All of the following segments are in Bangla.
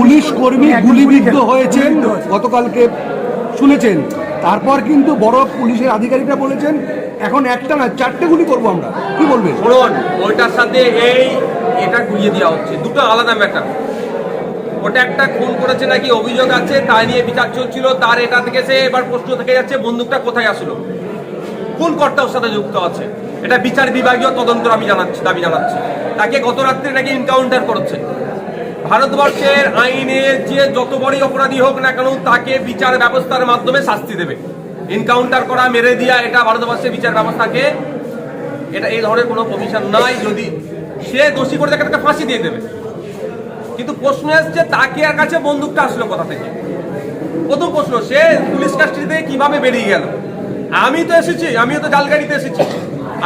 পুলিশ কর্মী গুলিবিদ্ধ হয়েছেন গতকালকে শুনেছেন। তারপর কিন্তু বড় পুলিশের আধিকারিকরা বলেছেন এখন একটা না চারটে গুলি করব আমরা। কি বলবেন? শুনুন ওইটার সাথে এই এটা ঘুরিয়ে দেওয়া হচ্ছে। দুটো আলাদা ম্যাটার ওটা একটা খুন করেছে নাকি অভিযোগ আছে তাই নিয়ে বিচার চলছিল তার এটা থেকে সে এবার প্রশ্ন থেকে যাচ্ছে বন্দুকটা কোথায় আসলো? কোন কর্তা ওর সাথে যুক্ত আছে? এটা বিচার বিভাগীয় তদন্ত আমি জানাচ্ছি দাবি জানাচ্ছি। তাকে গত রাত্রে নাকি এনকাউন্টার করেছে। ভারতবর্ষের আইনের যে যত বড়ই অপরাধী হোক না কেন, তাকে বিচার ব্যবস্থার মাধ্যমে শাস্তি দেবে। এনকাউন্টার করা, মেরে দিয়া, এটা ভারতবর্ষের বিচার ব্যবস্থাকে, এটা এই ধরনের কোনো কমিশন নাই যদি সে দোষী করে তাকে তাকে ফাঁসি দিয়ে দেবে। কিন্তু প্রশ্ন এসছে, তাকে আর কাছে বন্দুকটা আসলো কোথা থেকে? প্রথম প্রশ্ন, সে পুলিশ কাস্টডি কীভাবে বেরিয়ে গেল? আমি তো এসেছি, আমিও তো জালগাড়িতে এসেছি।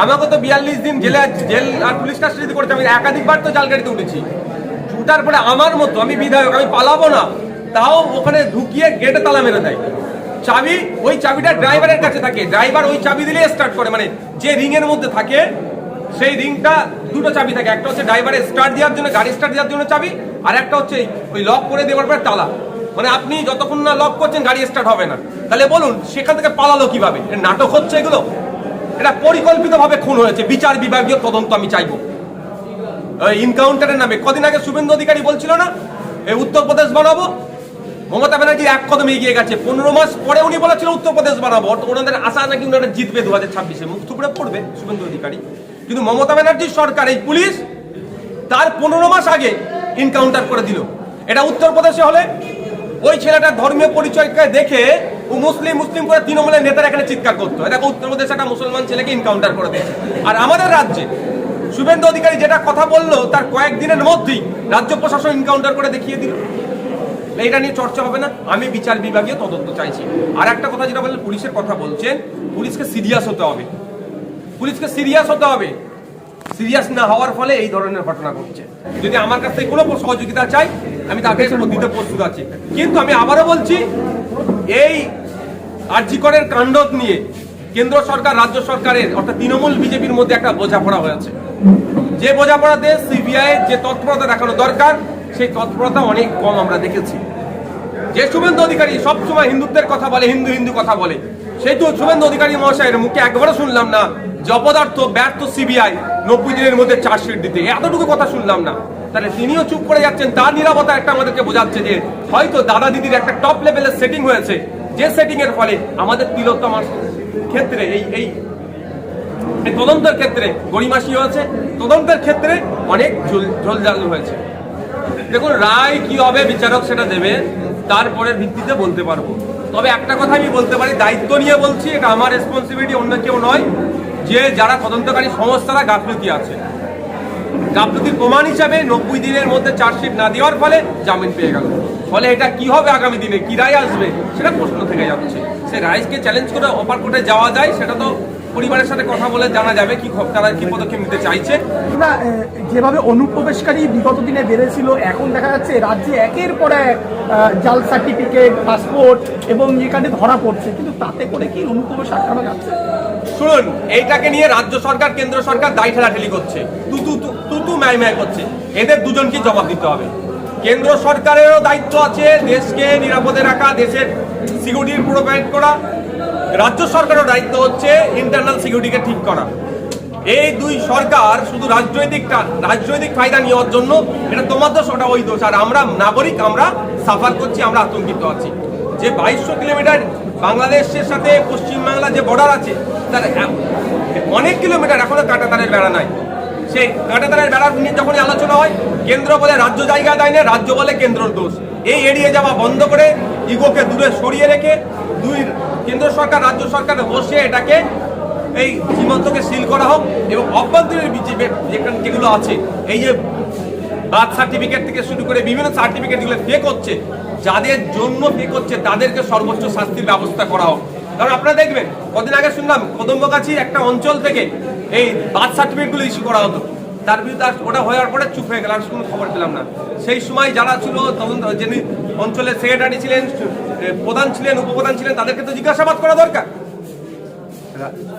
আমাকে তো বিয়াল্লিশ দিন জেলে, জেল আর পুলিশ কাস্টডিতে করেছে, আমি একাধিকবার তো জালগাড়িতে উঠেছি। ছুটার পরে আমার মতো, আমি বিধায়ক, আমি পালাবো না। তাও ওখানে ঢুকিয়ে গেটে তালা মেরে দেয়। চাবি, ওই চাবিটা ড্রাইভারের কাছে থাকে। ড্রাইভার ওই চাবি দিলে স্টার্ট করে। মানে যে রিং এর মধ্যে থাকে, সেই রিংটা দুটো চাবি থাকে। একটা হচ্ছে ড্রাইভারের স্টার্ট দেওয়ার জন্য, গাড়ি স্টার্ট দেওয়ার জন্য চাবি, আর একটা হচ্ছে ওই লক করে দেওয়ার পরে তালা। মানে আপনি যতক্ষণ না লক করছেন, গাড়ি স্টার্ট হবে না। তাহলে বলুন, সেখান থেকে পালালো কীভাবে? নাটক হচ্ছে এগুলো? এটা পরিকল্পিতভাবে খুন হয়েছে। বিচার বিভাগীয় তদন্ত আমি চাইব। ইনকাউন্টারের নামে। কদিন আগে শুভেন্দু অধিকারী বলছিল না এই উত্তরপ্রদেশ বানাবো? মমতা ব্যানার্জি এক কদমে এগিয়ে গেছে। পনেরো মাস পরে উনি বলেছিল উত্তরপ্রদেশ বানাবো। ওনাদের আশা নাকি ওনারা জিতবে দু হাজার ছাব্বিশে। মুখ থুবড়ে পড়বে শুভেন্দু অধিকারী। কিন্তু মমতা ব্যানার্জির সরকার, এই পুলিশ তার পনেরো মাস আগে ইনকাউন্টার করে দিল। এটা উত্তরপ্রদেশে হলে ওই ছেলেটা ধর্মীয় পরিচয়কে দেখে ও মুসলিম মুসলিম করে তৃণমূলের নেতারা এখানে চিৎকার করতো। দেখো, উত্তরপ্রদেশে একটা মুসলমান ছেলেকে ইনকাউন্টার করে দিয়েছে। আর আমাদের রাজ্যে শুভেন্দু অধিকারী যেটা কথা বলল তার কয়েকদিনের মধ্যেই রাজ্য প্রশাসন এনকাউন্টার করে দেখিয়ে দিল। এটা নিয়ে চর্চা হবে না। আমি বিচার বিভাগীয় তদন্ত চাইছি। আর একটা কথা যেটা বললেন, পুলিশের কথা বলছেন, পুলিশকে সিরিয়াস হতে হবে। পুলিশকে সিরিয়াস হতে হবে। সিরিয়াস না হওয়ার ফলে এই ধরনের ঘটনা ঘটছে। যদি আমার কাছ থেকে কোনো সহযোগিতা চাই, আমি তাকে দিতে প্রস্তুত আছি। কিন্তু আমি আবারও বলছি, এই আর্জিকরের কাণ্ড নিয়ে কেন্দ্র সরকার, রাজ্য সরকারের, অর্থাৎ তৃণমূল বিজেপির মধ্যে একটা বোঝাপড়া হয়েছে। যে বোঝাপড়াতে সিবিআই যে তৎপরতা দেখানো দরকার, সেই তৎপরতা অনেক কম আমরা দেখেছি। যে শুভেন্দু অধিকারী সবসময় হিন্দুত্বের কথা বলে, হিন্দু হিন্দু কথা বলে, সেই তো শুভেন্দু অধিকারী মহাশয়ের মুখে একবারও শুনলাম না, যে অপদার্থ ব্যর্থ সিবিআই নব্বই দিনের মধ্যে চার্জশিট দিতে। এতটুকু কথা শুনলাম না। তাহলে তিনিও চুপ করে যাচ্ছেন, তার নিরাপত্তা একটা আমাদেরকে বোঝাচ্ছে যে হয়তো দাদা দিদির একটা টপ লেভেলের সেটিং হয়েছে। যে সেটিং এর ফলে আমাদের তিলোত্তমার ক্ষেত্রে এই এই তদন্তের ক্ষেত্রে গরিমাসি হয়েছে তদন্তের ক্ষেত্রে অনেক ঝোলঝাল হয়েছে। দেখুন, রায় কি হবে, বিচারক সেটা দেবে তারপরে ভিত্তিতে বলতে পারব। তবে একটা কথা আমি বলতে পারি, দায়িত্ব নিয়ে বলছি, এটা আমার রেসপন্সিবিলিটি অন্য কেউ নয়, যে যারা তদন্তকারী সংস্থারা গাফলতি আছে। গাফলতির প্রমাণ হিসাবে নব্বই দিনের মধ্যে চার্জশিট না দেওয়ার ফলে জামিন পেয়ে গেল। ফলে এটা কি হবে আগামী দিনে, কি রায় আসবে, সেটা প্রশ্ন থেকে যাচ্ছে। সে রাইজকে চ্যালেঞ্জ করে অপার কোর্টে যাওয়া যায়, সেটা তো পরিবারের সাথে কথা বলে জানা যাবে কি তারা কি পদক্ষেপ নিতে চাইছে। এ, যেভাবে অনুপ্রবেশকারী বিগত দিনে বেড়েছিল এখন দেখা যাচ্ছে রাজ্যে একের পর এক জাল সার্টিফিকেট পাসপোর্ট এবং এখানে ধরা পড়ছে। কিন্তু তাতে করে কি অনুপ্রবেশ আটকানো যাচ্ছে? শুনুন এইটাকে নিয়ে রাজ্য সরকার কেন্দ্র সরকার দায় ঠেলাঠেলি করছে। তু তু তু- তু তু ম্যায় ম্যায় করছে। এদের দুজনকে জবাব দিতে হবে। কেন্দ্র সরকারেরও দায়িত্ব আছে দেশকে নিরাপদে রাখা, দেশের সিকিউরিটি প্রোভাইড করা। রাজ্য সরকারের দায়িত্ব হচ্ছে ইন্টারনাল সিকিউরিটিকে ঠিক করা। এই দুই সরকার শুধু রাজনৈতিকটা রাজনৈতিক ফায়দা নেওয়ার জন্য এটা তোমার দোষ, ওটা ওই দোষ। আর আমরা নাগরিক, আমরা সাফার করছি, আমরা আতঙ্কিত আছি। যে বাইশশো কিলোমিটার বাংলাদেশের সাথে পশ্চিমবাংলা যে বর্ডার আছে, তার অনেক কিলোমিটার এখনও কাঁটাতারের বেড়া নাই। সেই কাঁটাতারের বেড়া নিয়ে যখনই আলোচনা হয়, কেন্দ্র বলে রাজ্য জায়গা দেয় না, রাজ্য বলে কেন্দ্রর দোষ। এই এড়িয়ে যাওয়া বন্ধ করে ইগোকে দূরে সরিয়ে রেখে দুই কেন্দ্র সরকার, রাজ্য সরকার বসে এটাকে এই সীমান্তকে সিল করা হোক এবং অভ্যন্তরীণ যেখানে যেগুলো আছে, এই যে বার্থ সার্টিফিকেট থেকে শুরু করে বিভিন্ন সার্টিফিকেটগুলো ফেক হচ্ছে, যাদের জন্য ফেক হচ্ছে, তাদেরকে সর্বোচ্চ শাস্তির ব্যবস্থা করা হোক। কারণ আপনারা দেখবেন, কদিন আগে শুনলাম কদম্বগাছি একটা অঞ্চল থেকে এই বার্থ সার্টিফিকেটগুলো ইস্যু করা হতো। তার বিরুদ্ধে ওটা হওয়ার পরে চুপ হয়ে গেল, আর কোনো খবর পেলাম না। সেই সময় যারা ছিল, তখন যিনি অঞ্চলের সেক্রেটারি ছিলেন প্রধান ছিলেন, উপপ্রধান ছিলেন, তাদেরকে তো জিজ্ঞাসাবাদ করা দরকার।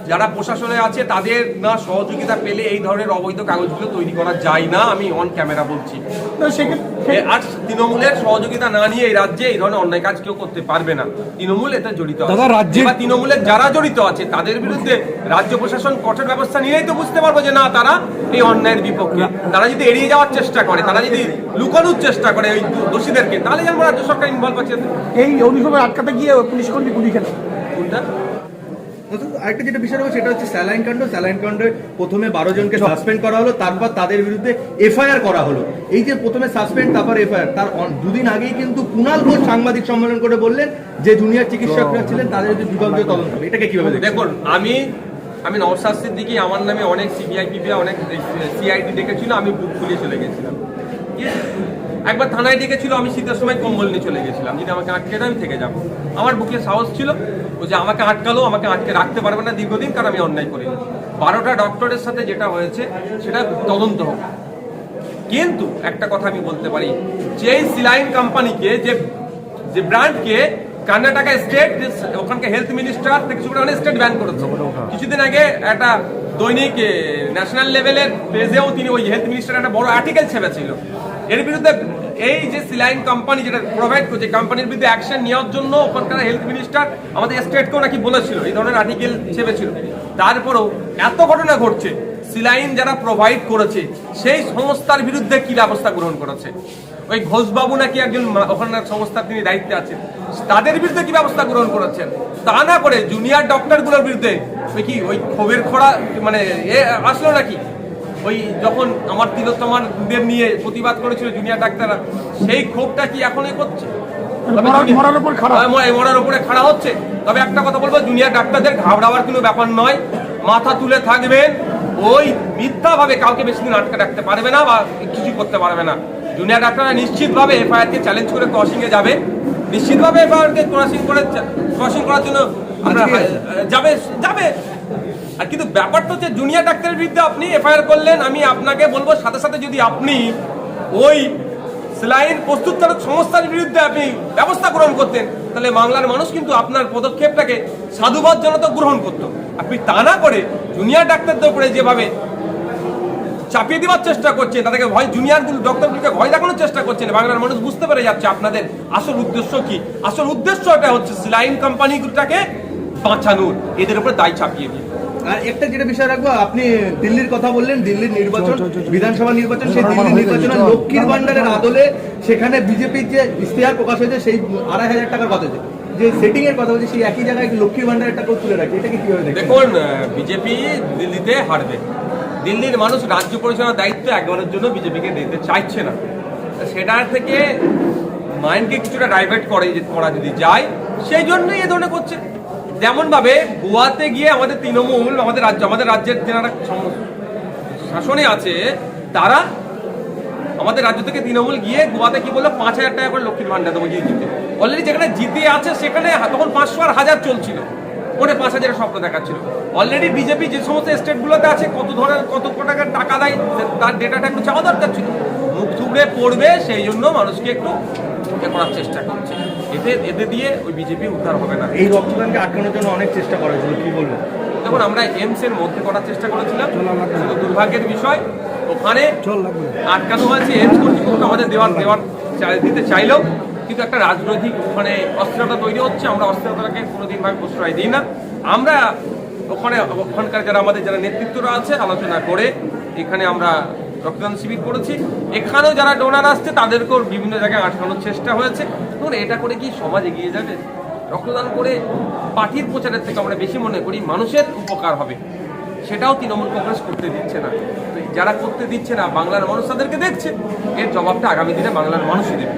যারা প্রশাসনে আছে তাদের না সহযোগিতা পেলে এই ধরনের অবৈধ কাগজগুলো তৈরি করা যায় না আমি অন ক্যামেরা বলছি। তো সেক্ষেত্রে এ- আর তৃণমূলের সহযোগিতা না নিয়ে এই রাজ্যে এই ধরনের অন্যায় কাজ কেউ করতে পারবে না। তৃণমূল এতে জড়িত আছে। রাজ্যে- এবার তৃণমূলের যারা জড়িত আছে তাদের বিরুদ্ধে রাজ্য প্রশাসন কঠোর ব্যবস্থা নিলেই তো বুঝতে পারব যে না তারা এই অন্যায়ের বিপক্ষে। তারা যদি এড়িয়ে যাওয়ার চেষ্টা করে তারা যদি লুকানোর চেষ্টা করে ওই দোষীদেরকে তাহলে যেন রাজ্য সরকার ইনভলভ আছে। এই অনুভবে আটকাতে গিয়ে পুলিশ কর্মী গুলি খেল কোনটা? আরেকটা যেটা বিষয় রয়েছে সেটা হচ্ছে স্যালাইন কাণ্ড। স্যালাইন কাণ্ডে প্রথমে বারো জনকে সাসপেন্ড করা হলো তারপর তাদের বিরুদ্ধে এফআইআর করা হলো। এই যে প্রথমে সাসপেন্ড তারপর এফআইআর তার দুদিন আগেই কিন্তু কুণাল ঘোষ সাংবাদিক সম্মেলন করে বললেন যে জুনিয়র চিকিৎসকরা ছিলেন তাদের বিরুদ্ধে বিভাগীয় তদন্ত হবে। এটাকে কীভাবে দেখুন আমি আমি নওশাদ সিদ্দিকি আমার নামে অনেক সিবিআই পিবিআই অনেক সিআইডি ডেকেছিল আমি বুক খুলিয়ে চলে গেছিলাম? একবার থানায় ডেকেছিল, আমি শীতের সময় কম্বল নিয়ে চলে গেছিলাম। যদি আমাকে আটকে দেয়, আমি থেকে যাব। আমার বুকে সাহস ছিল ও যে আমাকে আটকালো, আমাকে আটকে রাখতে পারবে না দীর্ঘদিন, কারণ আমি অন্যায় করিনি। বারোটা ডক্টরের সাথে যেটা হয়েছে, সেটা তদন্ত হোক। কিন্তু একটা কথা আমি বলতে পারি যে সিলাইন কোম্পানিকে যে যে ব্র্যান্ডকে কর্ণাটকা স্টেট ওখানকার হেলথ মিনিস্টার থেকে শুরু করে স্টেট ব্যান করেছে। কিছুদিন আগে একটা দৈনিক ন্যাশনাল লেভেলের পেজেও তিনি ওই হেলথ মিনিস্টার একটা বড় আর্টিকেল ছেপেছিল। এর বিরুদ্ধে এই যে সিলাইন কোম্পানি যেটা প্রোভাইড করছে কোম্পানির বিরুদ্ধে অ্যাকশন নেওয়ার জন্য ওখানকার হেলথ মিনিস্টার আমাদের স্টেটকেও নাকি বলেছিল, এই ধরনের আর্টিকেল হিসেবে ছিল তারপরেও এত ঘটনা ঘটছে সিলাইন যারা প্রোভাইড করেছে, সেই সংস্থার বিরুদ্ধে কি ব্যবস্থা গ্রহণ করেছে? ওই ঘোষবাবু নাকি একজন ওখানকার সংস্থার তিনি দায়িত্বে আছেন। তাদের বিরুদ্ধে কি ব্যবস্থা গ্রহণ করেছেন? তা না করে জুনিয়র ডক্টরগুলোর বিরুদ্ধে ওই কি, ওই ক্ষোভের খোড়া মানে এ, আসলো নাকি? ওই যখন আমার তিলোত্তমাদের নিয়ে প্রতিবাদ করেছিল জুনিয়র ডাক্তাররা সেই ক্ষোভটা কি এখনই করছে? মরার- উপর খাড়া। হচ্ছে। তবে একটা কথা বলব জুনিয়র ডাক্তারদের ঘাবড়াবার কোনো ব্যাপার নয়। মাথা তুলে থাকবেন। ওই মিথ্যাভাবে কাউকে বেশি দিন আটকে রাখতে পারবে না বা কিছু করতে পারবে না। জুনিয়র ডাক্তাররা নিশ্চিতভাবে এফআইআর কে চ্যালেঞ্জ করে ক্রসিং এ যাবে। নিশ্চিতভাবে এফআইআর কে ক্রসিং করে ক্রসিং করার জন্য যাবে যাবে। আর কিন্তু ব্যাপারটা হচ্ছে জুনিয়র ডাক্তারের বিরুদ্ধে আপনি এফআইআর করলেন, আমি আপনাকে বলব সাথে সাথে যদি আপনি ওই স্লাইন প্রস্তুতকারক সংস্থার বিরুদ্ধে আপনি ব্যবস্থা গ্রহণ করতেন, তাহলে বাংলার মানুষ কিন্তু আপনার পদক্ষেপটাকে সাধুবাদ জনত গ্রহণ করত। আপনি তা না করে জুনিয়র ডাক্তারদের উপরে যেভাবে চাপিয়ে দেওয়ার চেষ্টা করছেন, তাদেরকে ভয় জুনিয়র ডক্টরগুলোকে ভয় দেখানোর চেষ্টা করছেন, বাংলার মানুষ বুঝতে পেরে যাচ্ছে আপনাদের আসল উদ্দেশ্য কি। আসল উদ্দেশ্যটা হচ্ছে সিলাইন কোম্পানিটাকে বাঁচানোর, এদের উপরে দায় চাপিয়ে দিয়ে। আর একটা যেটা বিষয় রাখব আপনি দিল্লির কথা বললেন দিল্লির নির্বাচন বিধানসভা নির্বাচন সেই দিল্লির নির্বাচনে লক্ষ্মীর ভান্ডারের আদলে সেখানে বিজেপির যে ইশতেহার প্রকাশ হয়েছে সেই আড়াই হাজার টাকার কথা হয়েছে। যে সেটিং এর কথা বলছে সেই একই জায়গায় লক্ষ্মীর ভান্ডারের টাকাও তুলে রাখছে এটাকে কীভাবে দেখুন বিজেপি দিল্লিতে হারবে। দিল্লির মানুষ রাজ্য পরিচালনার দায়িত্ব একবারের জন্য বিজেপিকে দিতে চাইছে না। সেটার থেকে মাইন্ডকে কিছুটা ডাইভার্ট করে যে- করা যদি যায় সেই জন্যই এ ধরনের করছে। যেমন ভাবে গোয়াতে গিয়ে আমাদের তৃণমূল, আমাদের রাজ্য, আমাদের রাজ্যের যারা শাসনে আছে, তারা আমাদের রাজ্য থেকে তৃণমূল গিয়ে গোয়াতে কি বলল? পাঁচ হাজার টাকা করে লক্ষ্মীর ভান্ডার দেবো জিতে অলরেডি যেখানে জিতে আছে, সেখানে তখন পাঁচশো আর হাজার চলছিল। ওটা পাঁচ হাজারের স্বপ্ন দেখাচ্ছিল। অলরেডি বিজেপি যে সমস্ত স্টেটগুলোতে আছে, কত ধরনের, কত টাকার টাকা দেয়, তার ডেটাটা একটু চাওয়া দরকার ছিল। মুখ থুবড়ে পড়বে, সেই জন্য মানুষকে একটু এ করার চেষ্টা করছে। এতে এতে দিয়ে ওই বিজেপি উদ্ধার হবে না। এই রক্তদানকে আটকানোর জন্য অনেক চেষ্টা করা হয়েছিল কি বলব দেখুন আমরা এমস এর মধ্যে করার চেষ্টা করেছিলাম। শুধু দুর্ভাগ্যের বিষয় ওখানে। আটকানো হয়েছে এমস কর্তৃপক্ষ আমাদের দেওয়ার দেওয়ার চাই- দিতে চাইলেও কিন্তু একটা রাজনৈতিক মানে অস্থিরতা তৈরি হচ্ছে আমরা অস্থিরতাকে কোনোদিন ভাবে প্রশ্রয় দিই না। আমরা ওখানে ওখানকার যারা আমাদের যারা নেতৃত্বরা আছে আলোচনা করে এখানে আমরা রক্তদান শিবির করেছি। এখানেও যারা ডোনার আসছে, তাদেরকেও বিভিন্ন জায়গায় আটকানোর চেষ্টা হয়েছে। ধরুন এটা করে কি সমাজ এগিয়ে যাবে? রক্তদান করে পার্টির প্রচারের থেকে আমরা বেশি মনে করি, মানুষের উপকার হবে। সেটাও তৃণমূল কংগ্রেস করতে দিচ্ছে না। তো যারা করতে দিচ্ছে না, বাংলার মানুষ তাদেরকে দেখছে। এর জবাবটা আগামী দিনে বাংলার মানুষই দেবে।